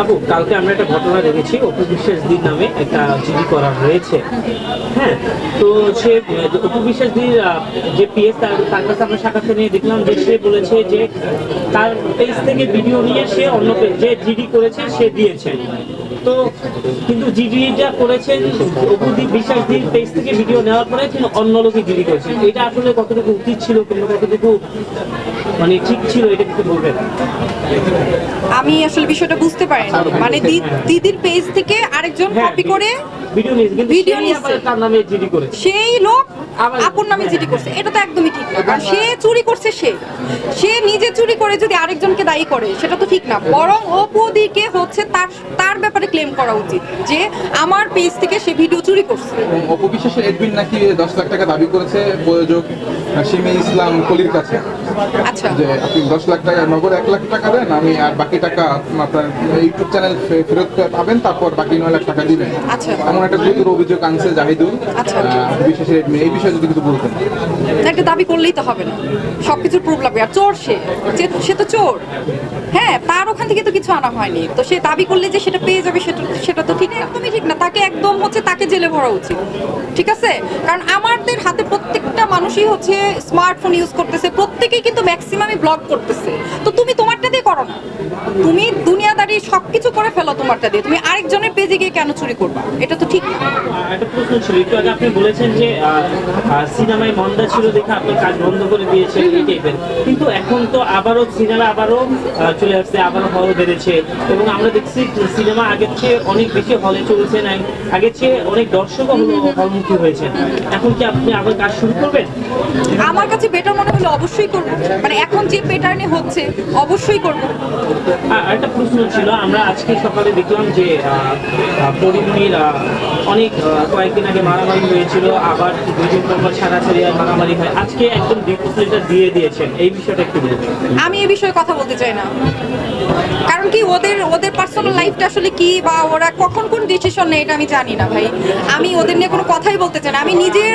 আপু কালকে আমরা একটা ঘটনা দেখেছি অপু বিশ্বাস দিন নামে একটা জিডি করা হয়েছে। হ্যাঁ তো সে অপু বিশ্বাস দিন যে পিএস তার তার কাছে আমরা সাক্ষাৎ নিয়ে দেখলাম যে সে বলেছে যে তার পেজ থেকে ভিডিও নিয়ে সে অন্য পেজ যে জিডি করেছে সে দিয়েছে। তো কিন্তু জিডিটা করেছেন অপুদীপ বিশ্বাস দির পেজ থেকে ভিডিও নেওয়ার পরে তিনি অন্য লোকে জিডি করেছেন এটা আসলে কতটুকু উচিত ছিল কিংবা কতটুকু মানে ঠিক ছিল এটা কিছু বলবেন? আমি আসলে বিষয়টা বুঝতে পারিনি। মানে দিদির পেজ থেকে আরেকজন হ্যাঁ, কপি করে ভিডিও নিয়েছে ভিডিও সেই নিয়েছে। তার নামে জিডি করেছে। সেই লোক আপুর নামে জিডি করছে। এটা তো একদমই ঠিক না। কারণ সে চুরি করছে সে। সে নিজে চুরি করে যদি আরেকজনকে দায়ী করে সেটা তো ঠিক না। বরং অপুদিকে হচ্ছে তার তার ব্যাপারে ক্লেম করা উচিত যে আমার পেজ থেকে সে ভিডিও চুরি করছে। এবং অপবিশ্বাসের এডমিন নাকি দশ লাখ টাকা দাবি করেছে প্রযোজক সিমি ইসলাম কলির কাছে। আচ্ছা। যে আপনি দশ লাখ টাকা নগদ এক লাখ টাকা দেন আমি আর বাকি টাকা আপনার ইউটিউব চ্যানেল ফেরত পাবেন তারপর বাকি নয় লাখ টাকা দিবেন। আচ্ছা। এমন একটা গুরুতর অভিযোগ আনছে জাহিদুল আচ্ছা। বিশ্বাসের এডমিন এই বিষয়ে যদি কিছু বলতেন। একটা দাবি করলেই তো হবে না। সবকিছুর প্রুফ লাগবে। আর চোর সে সে তো চোর। হ্যাঁ তার ওখান থেকে তো কিছু আনা হয়নি। তো সে দাবি করলে যে সেটা পেয়ে যাবে সেটা সেটা তো ঠিক একদমই ঠিক না। তাকে একদম হচ্ছে তাকে জেলে ভরা উচিত। ঠিক আছে? কারণ আমাদের হাতে প্রত্যেকটা মানুষই হচ্ছে স্মার্টফোন ইউজ করতেছে, প্রত্যেকেই কিন্তু ম্যাক্সিমামই ব্লগ করতেছে। তো তুমি তোমারটা দিয়ে করো না। তুমি দুনিয়াদারি সব কিছু করে ফেলো তোমারটা দিয়ে। তুমি আরেকজনের পেজে গিয়ে কেন চুরি করবা? এটা তো ঠিক না। একটা প্রশ্ন ছিল। একটু আগে আপনি বলেছেন যে সিনেমায় মন্দা ছিল দেখে আপনি কাজ বন্ধ করে দিয়েছেন এই টাইপের কিন্তু এখন তো আবারও সিনেমা আবারও চলে আসছে আবারও হল বেড়েছে। এবং আমরা দেখছি সিনেমা আগের চেয়ে অনেক বেশি হলে চলছে না আগের চেয়ে অনেক দর্শকও হলমুখী হয়েছে এখন কি আপনি আবার কাজ শুরু করবেন? আমার কাছে বেটার মনে হলে অবশ্যই করব। মানে এখন যে প্যাটার্নে হচ্ছে অবশ্যই করব। একটা প্রশ্ন ছিল। আমরা আজকে সকালে দেখলাম যে পরিমণির অনেক কয়েকদিন আগে মারামারি হয়েছিল, আবার দুই দিন পর পর ছাড়াছাড়ি আর মারামারি হয়। আজকে একদম ডিপোজিটটা দিয়ে দিয়েছেন। এই বিষয়টা একটু বলুন আমি এই বিষয়ে কথা বলতে চাই না। কারণ কি, ওদের ওদের পার্সোনাল লাইফটা আসলে কি বা ওরা কখন কোন ডিসিশন নেয় এটা আমি জানি না ভাই। আমি ওদের নিয়ে কোনো কথাই বলতে চাই না। আমি নিজের,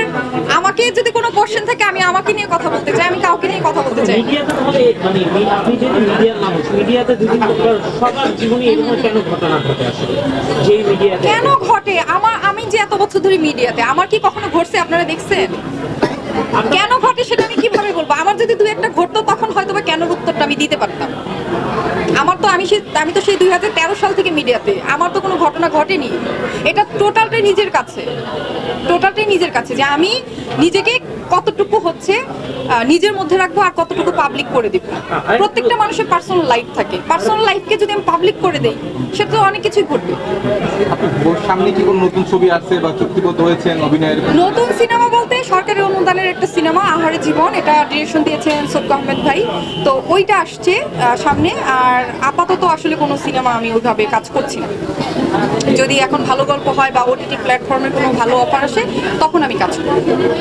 আমাকে যদি কোনো কোশ্চেন থাকে, আমি আমাকে নিয়ে কথা বলতে চাই। আমি কাউকে নিয়ে কথা বলতে চাই। মিডিয়াতে তাহলে মানে আপনি যেহেতু মিডিয়ার মানুষ মিডিয়াতে দুদিন সবার জীবনে এরকম কেন ঘটনা ঘটে আসলে? যেই মিডিয়াতে কেন ঘটে? আমার আমি যে এত বছর ধরে মিডিয়াতে আমার কি কখনো ঘটছে আপনারা দেখছেন? কেন ঘটে সেটা আমি কীভাবে বলব? আমার যদি দু একটা ঘটতো তখন হয়তো বা কেন উত্তরটা আমি দিতে পারতাম। আমার তো আমি সে- আমি তো সেই দুই হাজার তেরো সাল থেকে মিডিয়াতে। আমার তো কোনো ঘটনা ঘটেনি। এটা টোটালটাই নিজের কাছে। টোটালটাই নিজের কাছে যে আমি নিজেকে কতটুকু হচ্ছে নিজের মধ্যে রাখব আর কতটুকু পাবলিক করে দিব। প্রত্যেকটা মানুষের পার্সোনাল লাইফ থাকে। পার্সোনাল লাইফকে যদি আমি পাবলিক করে দেই সেটা তো অনেক কিছুই ঘটবে। সামনে কি কোনো নতুন ছবি আসছে বা চুক্তিবদ্ধ হয়েছেন অভিনয়ের? নতুন সিনেমা বলতে সরকারি অনুদানের একটা সিনেমা আহারে জীবন এটা ডিরেকশন দিয়েছেন সৈয়দ আহমেদ ভাই। তো ওইটা আসছে আহ, সামনে আর আপাতত আসলে কোনো সিনেমা আমি ওইভাবে কাজ করছি না। যদি এখন ভালো গল্প হয় বা ওটিটি প্ল্যাটফর্মে কোনো ভালো অফার আসে তখন আমি কাজ করব।